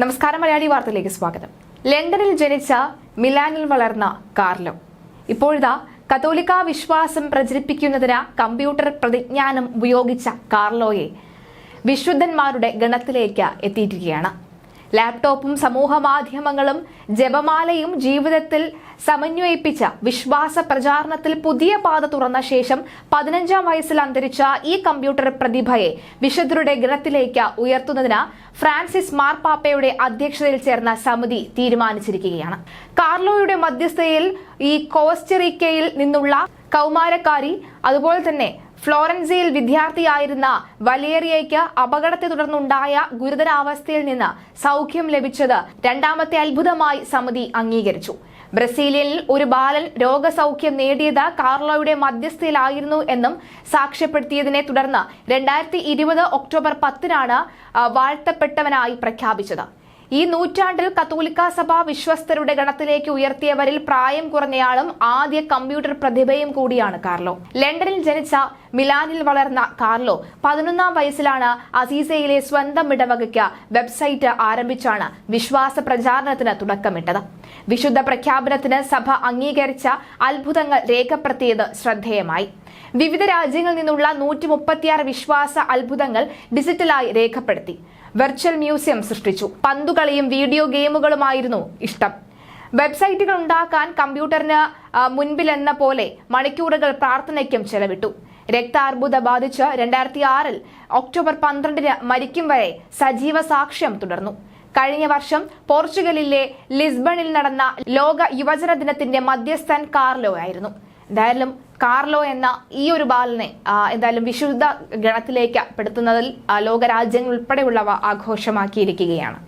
നമസ്കാരം മലയാളി വാർത്തയിലേക്ക് സ്വാഗതം. ലണ്ടനിൽ ജനിച്ച മിലാനിൽ വളർന്ന കാർലോ. ഇപ്പോഴിതാ കത്തോലിക്ക വിശ്വാസം പ്രചരിപ്പിക്കുന്നതിന് കമ്പ്യൂട്ടർ പ്രതിജ്ഞാനം ഉപയോഗിച്ച കാർലോയെ വിശുദ്ധന്മാരുടെ ഗണത്തിലേക്ക് എത്തിയിരിക്കുകയാണ്. ലാപ്ടോപ്പും സമൂഹ മാധ്യമങ്ങളും ജപമാലയും ജീവിതത്തിൽ സമന്വയിപ്പിച്ച വിശ്വാസ പ്രചാരണത്തിൽ പുതിയ പാത തുറന്ന ശേഷം പതിനഞ്ചാം വയസ്സിൽ അന്തരിച്ച ഈ കമ്പ്യൂട്ടർ പ്രതിഭയെ വിശുദ്ധരുടെ ഗണത്തിലേക്ക് ഉയർത്തുന്നതിന് ഫ്രാൻസിസ് മാർപ്പാപ്പയുടെ അധ്യക്ഷതയിൽ ചേർന്ന സമിതി തീരുമാനിച്ചിരിക്കുകയാണ്. കാർലോയുടെ മധ്യസ്ഥയിൽ ഈ കോസ്റ്ററിക്കയിൽ നിന്നുള്ള കൗമാരക്കാരി അതുപോലെ തന്നെ ഫ്ലോറൻസിയിൽ വിദ്യാർത്ഥിയായിരുന്ന വലേറിയയ്ക്ക് അപകടത്തെ തുടർന്നുണ്ടായ ഗുരുതരാവസ്ഥയിൽ നിന്ന് സൗഖ്യം ലഭിച്ചത് രണ്ടാമത്തെ അത്ഭുതമായി സമിതി അംഗീകരിച്ചു. ബ്രസീലിയനിൽ ഒരു ബാലൻ രോഗസൗഖ്യം നേടിയത് കാർലോയുടെ മധ്യസ്ഥയിലായിരുന്നു എന്നും സാക്ഷ്യപ്പെടുത്തിയതിനെ തുടർന്ന് രണ്ടായിരത്തി ഇരുപത് ഒക്ടോബർ പത്തിനാണ് വാഴ്ത്തപ്പെട്ടവനായി പ്രഖ്യാപിച്ചത്. ഈ നൂറ്റാണ്ടിൽ കത്തോലിക്ക സഭ വിശ്വസ്തരുടെ ഗണത്തിലേക്ക് ഉയർത്തിയവരിൽ പ്രായം കുറഞ്ഞയാളും ആദ്യ കമ്പ്യൂട്ടർ പ്രതിഭയും കൂടിയാണ് കാർലോ. ലണ്ടനിൽ ജനിച്ച മിലാനിൽ വളർന്ന കാർലോ പതിനൊന്നാം വയസ്സിലാണ് അസീസയിലെ സ്വന്തം ഇടവകയ്ക്ക് വെബ്സൈറ്റ് ആരംഭിച്ചാണ് വിശ്വാസ പ്രചാരണത്തിന് തുടക്കമിട്ടത്. വിശുദ്ധ പ്രഖ്യാപനത്തിന് സഭ അംഗീകരിച്ച അത്ഭുതങ്ങൾ രേഖപ്പെടുത്തിയത് ശ്രദ്ധേയമായി. വിവിധ രാജ്യങ്ങളിൽ നിന്നുള്ള നൂറ്റി മുപ്പത്തിയാറ് വിശ്വാസ അത്ഭുതങ്ങൾ ഡിജിറ്റലായി രേഖപ്പെടുത്തി. വെർച്വൽ മ്യൂസിയം സൃഷ്ടിച്ചു. പന്തുകളിയും വീഡിയോ ഗെയിമുകളുമായിരുന്നു ഇഷ്ടം. വെബ്സൈറ്റുകൾ ഉണ്ടാക്കാൻ കമ്പ്യൂട്ടറിന് മുൻപിലെന്ന പോലെ മണിക്കൂറുകൾ പ്രാർത്ഥനയ്ക്കും ചെലവിട്ടു. രക്താർബുദ ബാധിച്ച് രണ്ടായിരത്തി ആറിൽ ഒക്ടോബർ പന്ത്രണ്ടിന് മരിക്കും വരെ സജീവ സാക്ഷ്യം തുടർന്നു. കഴിഞ്ഞ വർഷം പോർച്ചുഗലിലെ ലിസ്ബണിൽ നടന്ന ലോക യുവജന ദിനത്തിന്റെ മധ്യസ്ഥൻ കാർലോ ആയിരുന്നു. എന്തായാലും കാർലോ എന്ന ഈ ഒരു ബാലനെ എന്തായാലും വിശുദ്ധ ഗണത്തിലേക്ക് പെടുത്തുന്നതിൽ ലോകരാജ്യങ്ങൾ ഉൾപ്പെടെയുള്ളവ ആഘോഷമാക്കിയിരിക്കുകയാണ്.